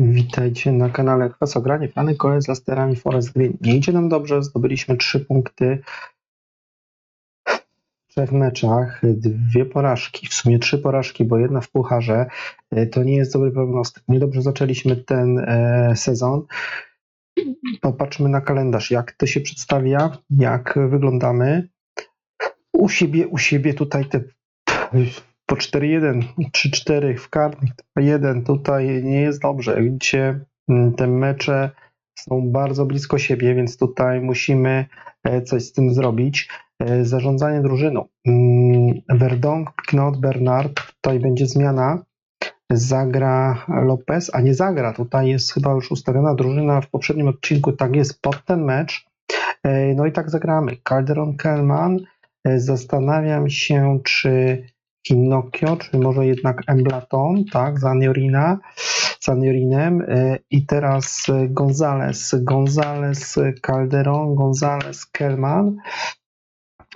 Witajcie na kanale Kwasogranie. Plany kole z Lasterami Forest Green. Nie idzie nam dobrze, zdobyliśmy trzy punkty w trzech meczach, dwie porażki, w sumie trzy porażki, bo jedna w pucharze. E, To nie jest dobry prognostyk. Niedobrze zaczęliśmy ten e, sezon. Popatrzmy na kalendarz, jak to się przedstawia, jak wyglądamy. U siebie, u siebie tutaj te po 4-1, 3-4 w karnych, 1 tutaj nie jest dobrze. Widzicie, mm, te mecze są bardzo blisko siebie, więc tutaj musimy e, coś z tym zrobić. E, Zarządzanie drużyną. Mm, Verdong, Knot, Bernard, tutaj będzie zmiana. Zagra Lopez, a nie zagra. Tutaj jest chyba już ustawiona drużyna w poprzednim odcinku, tak jest pod ten mecz. E, No i tak zagramy. Calderon Kelman. Zastanawiam się, czy Pinocchio, czy może jednak Emblaton, tak, za Niorina, za Niorinem e, i teraz e, Gonzales, Gonzales, Calderon, Gonzales, Kelman,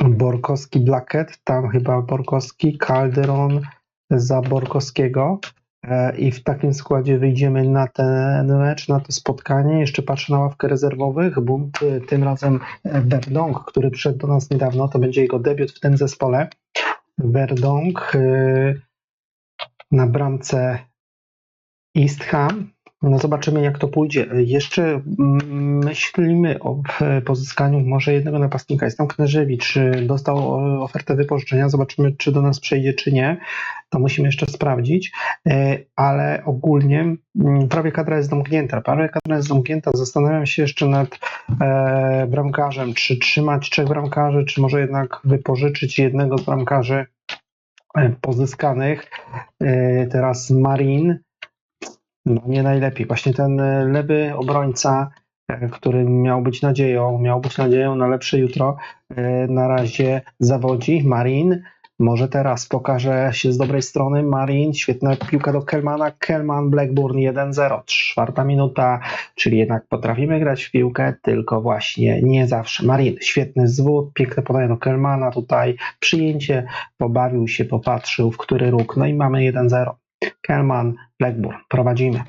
Borkowski, Blackett, tam chyba Borkowski, Calderon za Borkowskiego E, i w takim składzie wyjdziemy na ten mecz, na to spotkanie. Jeszcze patrzę na ławkę rezerwowych, e, tym razem Verdong, który przyszedł do nas niedawno, to będzie jego debiut w tym zespole. Verdong y, na bramce East Ham. No zobaczymy jak to pójdzie. Jeszcze mm, myślimy o pozyskaniu może jednego napastnika. Jest tam Kneżewicz, dostał e, ofertę wypożyczenia. Zobaczymy czy do nas przejdzie czy nie. To musimy jeszcze sprawdzić. E, Ale ogólnie mm, prawie kadra jest domknięta. Prawie kadra jest domknięta. Zastanawiam się jeszcze nad e, bramkarzem. Czy trzymać trzech bramkarzy, czy może jednak wypożyczyć jednego z bramkarzy pozyskanych. Teraz Marin. No nie najlepiej. Właśnie ten e, lewy obrońca, e, który miał być nadzieją, miał być nadzieją na lepsze jutro, e, na razie zawodzi. Marin może teraz pokaże się z dobrej strony. Marin, świetna piłka do Kelmana. Kelman, Blackburn 1-0, czwarta minuta, czyli jednak potrafimy grać w piłkę, tylko właśnie nie zawsze. Marin, świetny zwód, piękne podanie do Kelmana, tutaj przyjęcie, pobawił się, popatrzył w który róg, no i mamy 1-0. Kelman, Blackburn, prowadzimy.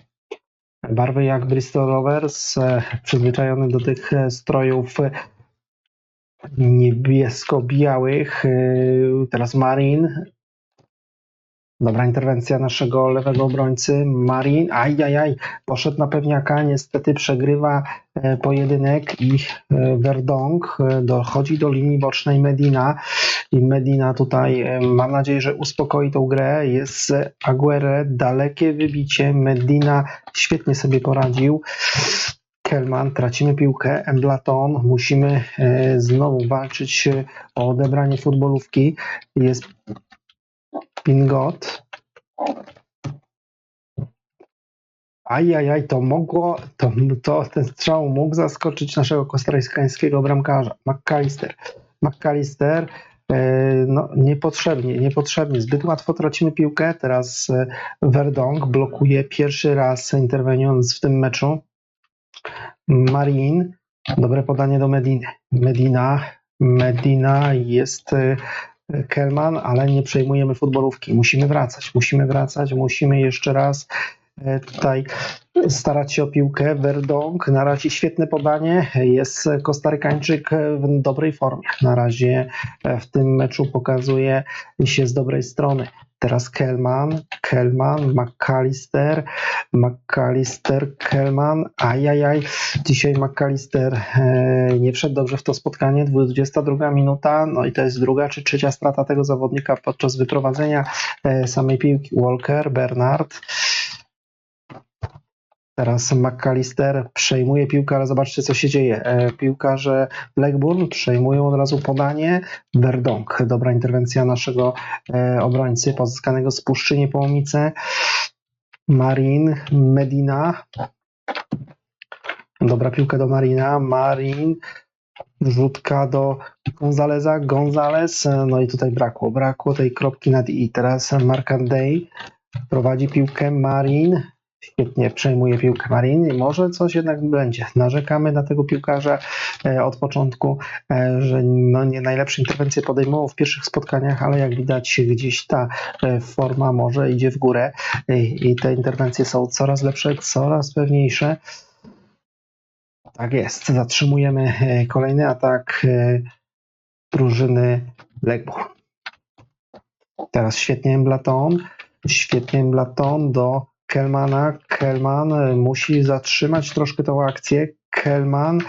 Barwy jak Bristol Rovers, e, przyzwyczajony do tych e, strojów e, niebiesko-białych. Teraz Marin. Dobra interwencja naszego lewego obrońcy. Marin, ajajaj, poszedł na pewniaka, niestety przegrywa e, pojedynek i e, Verdong e, dochodzi do linii bocznej Medina i Medina tutaj mam nadzieję, że uspokoi tą grę. Jest Aguirre, dalekie wybicie, Medina świetnie sobie poradził. Kelman, tracimy piłkę, Emblaton, musimy znowu walczyć o odebranie futbolówki. Jest Pingot. Ajajaj, to mogło, to, to ten strzał mógł zaskoczyć naszego kostarykańskiego bramkarza, McAllister. McAllister, e, no niepotrzebnie, niepotrzebnie, zbyt łatwo tracimy piłkę, teraz e, Verdong blokuje pierwszy raz interweniując w tym meczu. Marin, dobre podanie do Mediny. Medina, Medina jest e, Kelman, ale nie przejmujemy futbolówki. Musimy wracać, musimy wracać, musimy jeszcze raz e, tutaj starać się o piłkę. Verdong, na razie świetne podanie. Jest Kostarykańczyk w dobrej formie. Na razie e, w tym meczu pokazuje się z dobrej strony. Teraz Kelman, Kelman, McAllister, McAllister, Kelman, ajajaj, dzisiaj McAllister e, nie wszedł dobrze w to spotkanie, 22 minuta, no i to jest druga czy trzecia strata tego zawodnika podczas wyprowadzenia e, samej piłki. Walker, Bernard, Teraz McAllister przejmuje piłkę, ale zobaczcie, co się dzieje. E, Piłkarze Blackburn przejmują od razu podanie. Verdong, dobra interwencja naszego e, obrońcy, pozyskanego z Puszczy Niepołomice. Marin, Medina. Dobra piłka do Marina. Marin, rzutka do Gonzaleza. Gonzalez, e, no i tutaj brakło, brakło tej kropki nad i. Teraz Markandej prowadzi piłkę. Marin, Świetnie przejmuje piłkę Marin i może coś jednak będzie. Narzekamy na tego piłkarza e, od początku, e, że no nie najlepsze interwencje podejmował w pierwszych spotkaniach, ale jak widać gdzieś ta e, forma może idzie w górę i, te interwencje są coraz lepsze, coraz pewniejsze. Tak jest. Zatrzymujemy kolejny atak drużyny Blackburn. Teraz świetnie Blaton. Świetnie Blaton do Kelmana. Kelman e, musi zatrzymać troszkę tą akcję. Kelman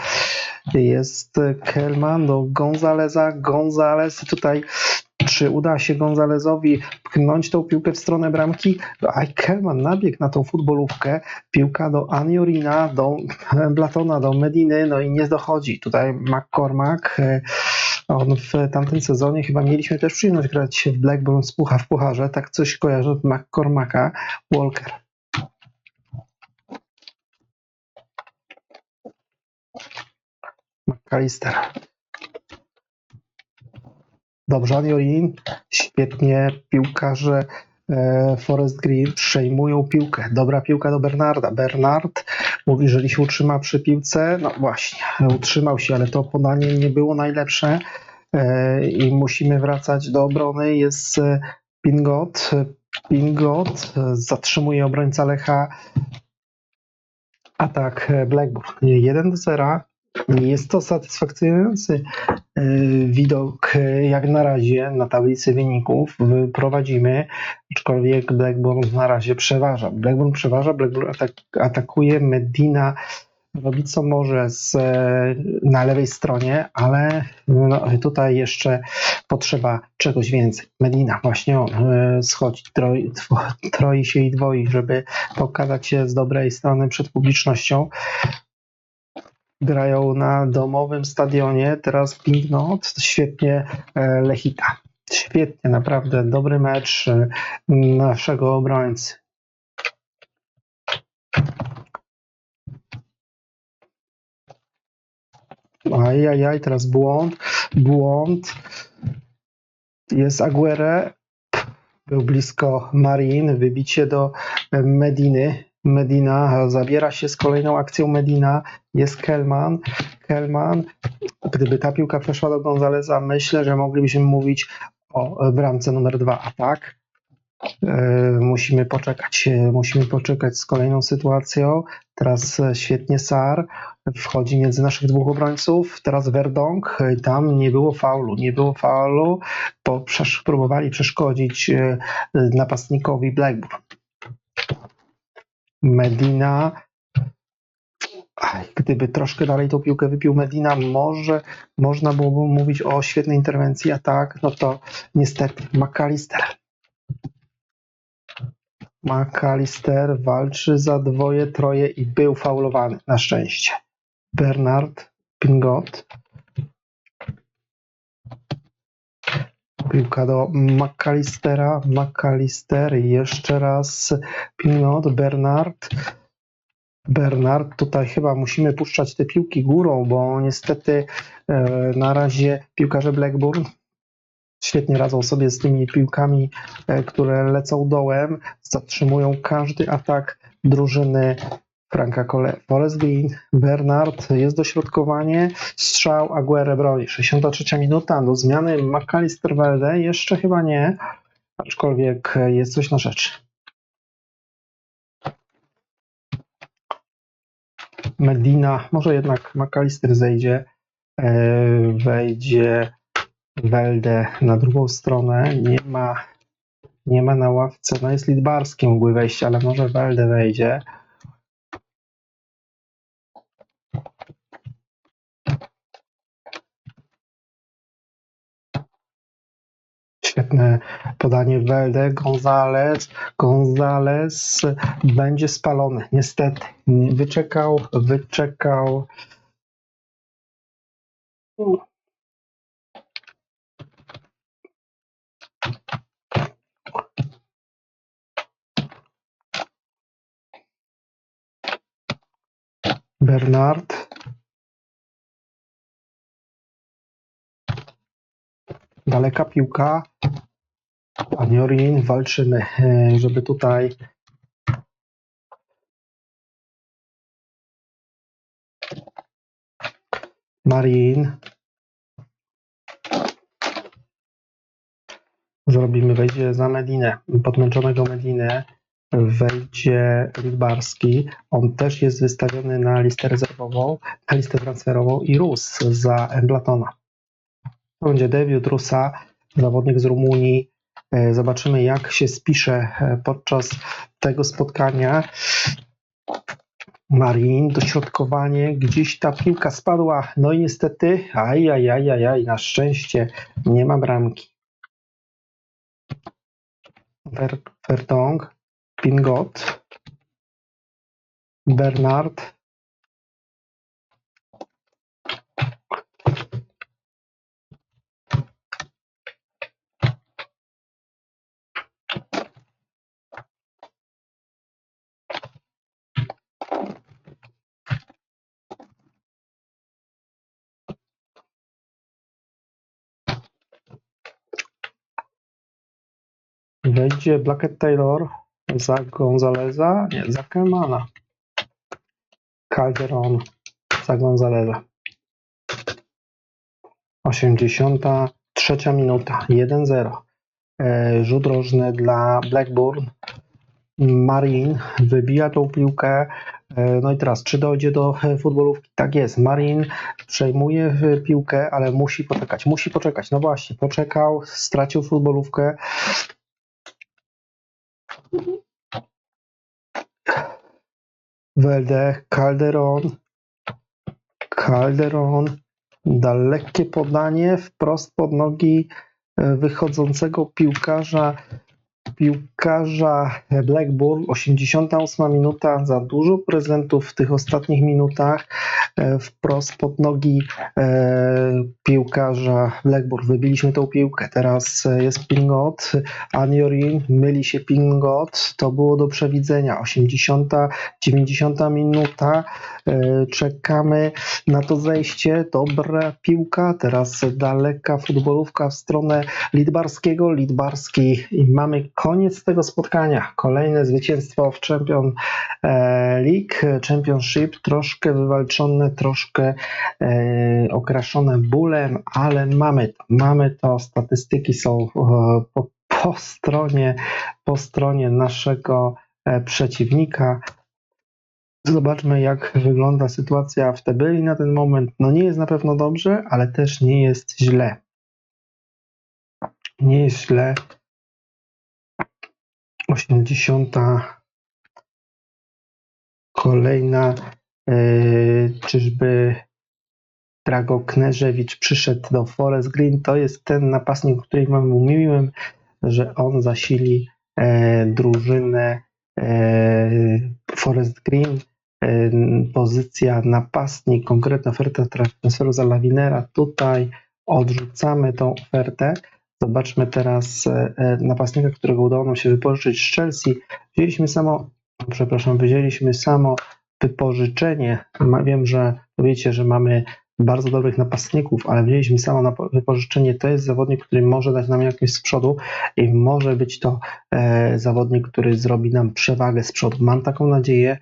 jest Kelman do Gonzaleza. Gonzalez tutaj czy uda się Gonzalezowi pchnąć tą piłkę w stronę bramki? A Kelman nabiegł na tą futbolówkę. Piłka do Aniorina, do Blatona, do Mediny, no i nie dochodzi. Tutaj McCormack, e, on w tamtym sezonie chyba mieliśmy też przyjemność grać w Blackburn z pucha w pucharze, tak coś kojarzę od McCormacka. Walker. McAllister. Dobrze, Aniorin, świetnie piłkarze e, Forest Green przejmują piłkę. Dobra piłka do Bernarda. Bernard mówi, że się utrzyma przy piłce. No właśnie, utrzymał się, ale to podanie nie było najlepsze e, i musimy wracać do obrony. Jest e, Pingot. Pingot zatrzymuje obrońca Lecha. Atak Blackburn 1 do 0. Nie jest to satysfakcjonujący e, widok e, jak na razie na tablicy wyników. Prowadzimy, aczkolwiek Blackburn na razie przeważa. Blackburn przeważa, Blackburn atak, atakuje, Medina robi co może z, e, na lewej stronie, ale no, tutaj jeszcze potrzeba czegoś więcej. Medina właśnie on schodzi, troi, troi się i dwoi, żeby pokazać się z dobrej strony przed publicznością grają na domowym stadionie. Teraz Pinknot świetnie e, Lechita. Świetnie, naprawdę dobry mecz e, naszego obrońcy. Ajajaj, teraz błąd, błąd. Jest Aguirre. Był blisko Marin, wybicie do e, Mediny. Medina zabiera się z kolejną akcją Medina. Jest Kelman. Kelman. Gdyby ta piłka przeszła do Gonzaleza, myślę, że moglibyśmy mówić o bramce numer dwa. A tak, e, musimy poczekać. E, Musimy poczekać z kolejną sytuacją. Teraz e, świetnie Sar wchodzi między naszych dwóch obrońców. Teraz Verdong. Tam nie było faulu. Nie było faulu, bo próbowali przeszkodzić napastnikowi Blackburn. Medina. Gdyby troszkę dalej tą piłkę wypił Medina, może można byłoby mówić o świetnej interwencji, a tak, no to niestety McAllister. McAllister walczy za dwoje, troje i był faulowany, na szczęście. Bernard Pingot. Piłka do McAllistera. McAllister jeszcze raz Pingot, Bernard. Bernard, tutaj chyba musimy puszczać te piłki górą, bo niestety e, na razie piłkarze Blackburn świetnie radzą sobie z tymi piłkami, e, które lecą dołem, zatrzymują każdy atak drużyny Franka Green, Bernard, jest dośrodkowanie, strzał, Aguirre broni. 63 minuta, do zmiany McAllister Welde, jeszcze chyba nie, aczkolwiek jest coś na rzecz. Medina, może jednak McAllister zejdzie, e, wejdzie Welde na drugą stronę, nie ma, nie ma na ławce, no jest Lidbarski mógłby wejść, ale może Welde wejdzie. Świetne podanie Welde, Gonzalez, Gonzalez będzie spalony, niestety. Wyczekał, wyczekał. Bernard. daleka piłka, a walczymy, e, żeby tutaj Marin. Zrobimy, wejdzie za Medinę, podmęczonego Medinę, wejdzie Lidbarski, on też jest wystawiony na listę rezerwową, na listę transferową i Rus za Emblatona. Będzie debiut Rusa, zawodnik z Rumunii. E, Zobaczymy, jak się spisze e, podczas tego spotkania. Marin, dośrodkowanie, gdzieś ta piłka spadła, no i niestety, ajajajajaj, na szczęście nie ma bramki. Ver, Pingot, Bernard, Wejdzie Blackett Taylor za Gonzaleza, nie, za Kemana. Calderon za Gonzaleza. 83 minuta, 1-0. E, Rzut rożny dla Blackburn. Marin wybija tą piłkę. E, No i teraz, czy dojdzie do e, futbolówki? Tak jest. Marin przejmuje piłkę, ale musi poczekać. Musi poczekać. No właśnie, poczekał, stracił futbolówkę. Welde, Calderon, Calderon, dalekie podanie wprost pod nogi e, wychodzącego piłkarza, piłkarza Blackburn, 88 minuta, za dużo prezentów w tych ostatnich minutach, e, wprost pod nogi e, piłkarza Blackburn. Wybiliśmy tą piłkę, teraz e, jest Pingot, Anjorin, myli się Pingot, to było do przewidzenia, 80 90 minuta. Czekamy na to zejście. Dobra piłka. Teraz daleka futbolówka w stronę Lidbarskiego. Lidbarski mamy koniec tego spotkania. Kolejne zwycięstwo w Champion e, League, Championship. Troszkę wywalczone, troszkę e, okraszone bólem, ale mamy to. Mamy to. Statystyki są e, po, po stronie, po stronie naszego przeciwnika. Zobaczmy, jak wygląda sytuacja w tabeli na ten moment. No nie jest na pewno dobrze, ale też nie jest źle. Nie jest źle. 80. Kolejna. Yy, czyżby Drago Kneżewicz przyszedł do Forest Green? To jest ten napastnik, o którym mówiłem, że on zasili e, drużynę e, Forest Green e, pozycja napastnik, konkretna oferta transferu za Lawinera. Tutaj odrzucamy tą ofertę. Zobaczmy teraz e, e, napastnika, którego udało nam się wypożyczyć z Chelsea. Wzięliśmy samo, przepraszam, wzięliśmy samo wypożyczenie. Wiem, że powiecie, że mamy bardzo dobrych napastników, ale wzięliśmy samo na wypożyczenie. To jest zawodnik, który może dać nam jakieś z przodu i może być to e, zawodnik, który zrobi nam przewagę z przodu. Mam taką nadzieję.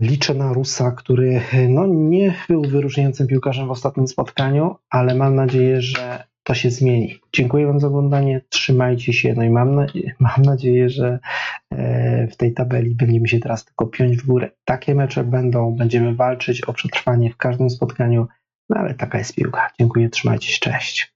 Liczę na Rusa, który no, nie był wyróżniającym piłkarzem w ostatnim spotkaniu, ale mam nadzieję, że to się zmieni. Dziękuję Wam za oglądanie, trzymajcie się, no i mam, na, mam nadzieję, że e, w tej tabeli będziemy się teraz tylko piąć w górę. Takie mecze będą, będziemy walczyć o przetrwanie w każdym spotkaniu, no ale taka jest piłka. Dziękuję, trzymajcie się, cześć.